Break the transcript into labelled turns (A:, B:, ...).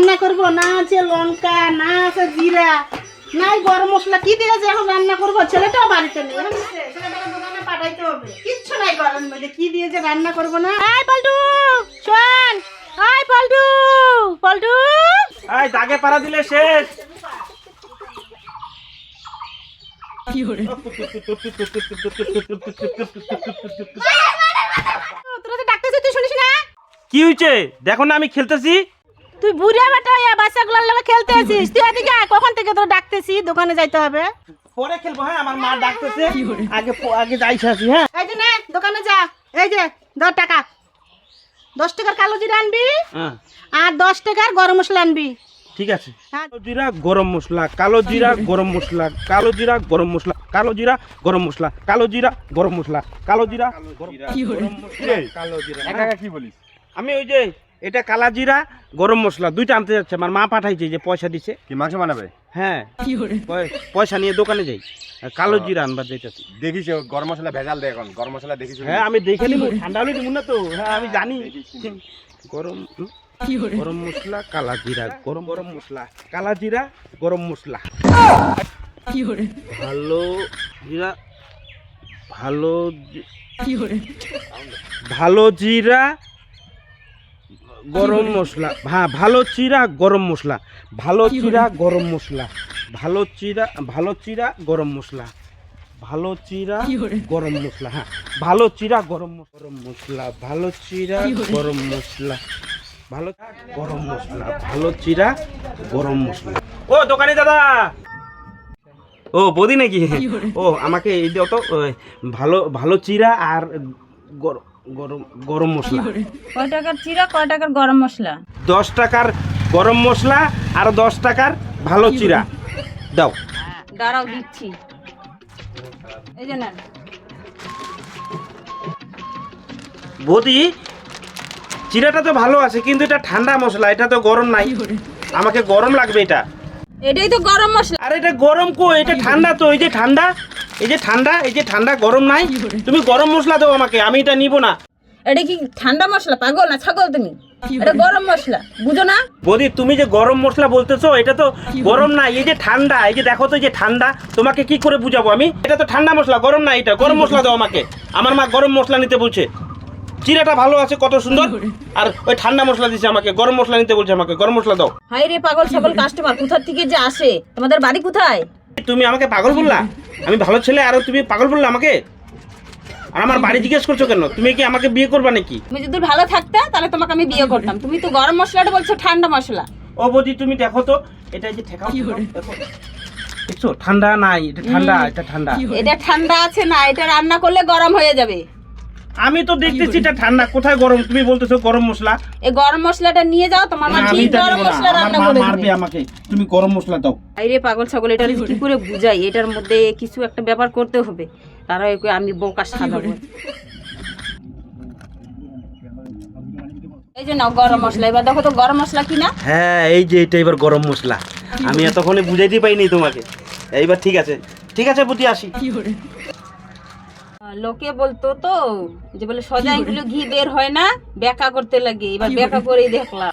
A: রান্না করব না আছে লঙ্কা না আছে জিরা নাই গরম মশলা কি দিয়ে যে এখন রান্না করব ছেলেটাও বাড়িতে নেই দোকানে পাঠাইতে হবে কিচ্ছু নাই গরম মধ্যে কি দিয়ে যে রান্না করব না আয় পল্টু শোন আয় পল্টু পল্টু
B: আই দাগে পাড়া দিলে শেষ কি হয়েছে দেখো না আমি খেলতেছি
A: তুই বুড়িয়া বেটা ইয়া বাচ্চাগুলোর লগে খেলতে আসিস? তুই এদিকে আয়, কখন থেকে তোর ডাকতেছি? দোকানে যাইতে হবে।
B: পরে খেলব হ্যাঁ আমার মা ডাকতেছে। আগে আগে যাইছে আসি হ্যাঁ।
A: এই যে নে দোকানে যা। এই যে দশ টাকা। দশ টাকার কালো জিরা আনবি
B: হ্যাঁ।
A: আর দশ টাকার গরম মশলা আনবি।
B: ঠিক আছে।
A: হ্যাঁ।
B: কালো জিরা গরম মশলা। কালো জিরা গরম মশলা। কালো জিরা গরম মশলা। কালো জিরা গরম মশলা। কালো জিরা গরম মশলা। কালো জিরা গরম মশলা। কালো জিরা।
C: একা একা কি বলিস?
B: আমি ওই যে এটা কালা জিরা গরম মশলা দুইটা আনতে যাচ্ছে। আমার মা পাঠাইছে যে পয়সা দিছে।
C: কি মাংস বানাবে?
B: হ্যাঁ। পয়- পয়সা নিয়ে দোকানে যাই। কালো জিরা আনবার যাইতেছি।
C: দেখিস গরম মশলা ভেজাল দে এখন। গরম মশলা দেখিস
B: হ্যাঁ আমি দেখে নিব। ঠান্ডা হলে না তো। হ্যাঁ আমি জানি। গরম? গরম মশলা কালা জিরা গরম গরম মশলা। কালা জিরা গরম মশলা। ভালো জিরা ভালো ভালো জিরা গরম মশলা। হ্যাঁ ভালো চিরা গরম মশলা। ভালো চিরা গরম মশলা। ভালো চিরা ভালো চিরা গরম মশলা। ভালো চিরা গরম মশলা। হ্যাঁ ভালো চিরা গরম গরম মশলা। ভালো চিরা গরম মশলা। ভালো গরম মশলা। ভালো চিরা গরম মশলা। ও দোকানি দাদা! ও বদি নাকি? ও আমাকে এই দাও তো। ভালো ভালো চিরা আর গর- গরম গরম মশলা।
D: কয় টাকার চিরা কয় টাকার গরম মশলা?
B: দশ টাকার গরম মশলা আর দশ টাকার ভালো চিরা। দাও।
D: দাঁড়াও দিচ্ছি। এই যে নেন।
B: বৌদি চিরাটা তো ভালো আছে কিন্তু এটা ঠান্ডা মশলা এটা তো গরম নাই। আমাকে গরম লাগবে এটা।
D: এটাই তো গরম মশলা।
B: আর এটা গরম কো এটা ঠান্ডা তো এই যে ঠান্ডা। এই যে ঠান্ডা এই যে ঠান্ডা গরম নাই। তুমি গরম মশলা দাও আমাকে আমি এটা নিব না।
D: এটা কি ঠান্ডা মশলা? পাগল না ছাগল তুমি? এটা গরম মশলা বুঝো না?
B: বৌদি তুমি যে গরম মশলা বলতেছো এটা তো গরম না এই যে ঠান্ডা এই যে দেখো তো এই যে ঠান্ডা তোমাকে কি করে বুঝাবো আমি? এটা তো ঠান্ডা মশলা গরম না এটা গরম মশলা দাও আমাকে। আমার মা গরম মশলা নিতে বলছে। চিরাটা ভালো আছে কত সুন্দর। আর ওই ঠান্ডা মশলা দিছে আমাকে গরম মশলা নিতে বলছে আমাকে গরম মশলা দাও।
D: হাই রে পাগল ছাগল কাস্টমার কোথা থেকে যে আসে? তোমাদের বাড়ি কোথায়?
B: তুমি আমাকে পাগল বললা? আমি ভালো ছেলে আর তুমি পাগল বললে আমাকে? আর আমার বাড়ি জিজ্ঞেস করছ কেন? তুমি কি আমাকে বিয়ে করবা নাকি?
D: তুমি যদি ভালো থাকতে তাহলে তোমাকে আমি বিয়ে করতাম। তুমি তো গরম মশলাটা বলছো ঠান্ডা মশলা।
B: ও বৌদি তুমি দেখো তো এটা যে ঠেকাও দেখো। দেখছ? ঠান্ডা নাই এটা ঠান্ডা এটা ঠান্ডা।
D: এটা ঠান্ডা আছে না এটা রান্না করলে গরম হয়ে যাবে।
B: আমি তো দেখতেছি এটা ঠান্ডা। কোথায় গরম? তুমি বলতেছো গরম মশলা।
D: এই গরম মশলাটা নিয়ে যাও তোমার মা ঠিক গরম মশলা রান্না করে
B: মারবে
D: দিবে।
B: আমাকে। তুমি গরম মশলা দাও।
D: আইরে পাগল ছাগল এটা কি করে বুঝাই? এটার মধ্যে কিছু একটা ব্যাপার করতে হবে। তারা একে আমি বোকা সাজাবো এই যে নাও গরম মশলা। এবার দেখো তো গরম মশলা কি না
B: হ্যাঁ এই যে এটা এবার গরম মশলা। আমি এতক্ষণে বুঝাইতে পাইনি তোমাকে। এইবার ঠিক আছে। ঠিক আছে বুদ্ধি আসি।
D: লোকে বলতো তো যে বলে সজাই গুলো ঘি বের হয় না ব্যাকা করতে লাগে। এবার ব্যাকা করেই দেখলাম।